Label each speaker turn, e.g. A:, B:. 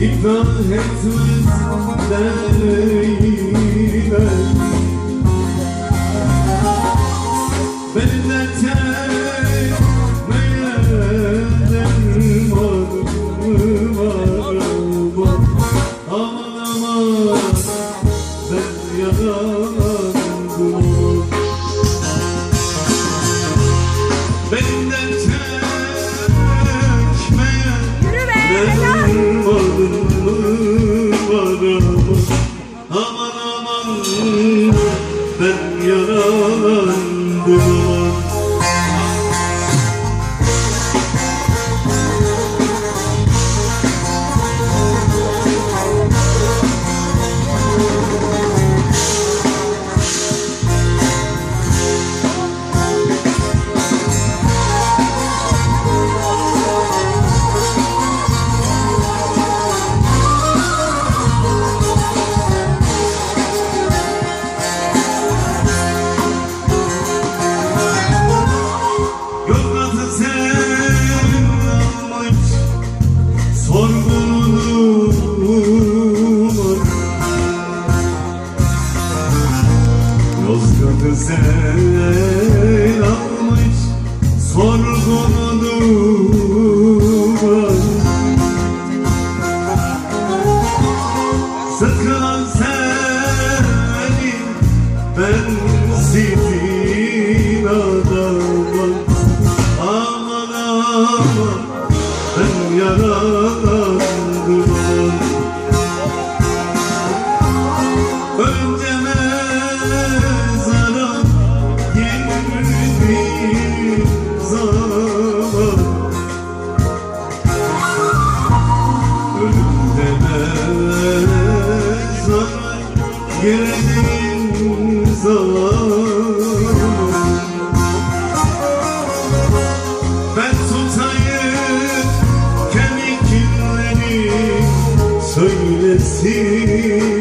A: iflah etmez Derdine Benim dertmeye dermanım var Aman aman ben yaralandım Benim var Aman aman ben yaralandım Yozgat'ı girdiğim zaman Ben tutayım kemikleri söylesin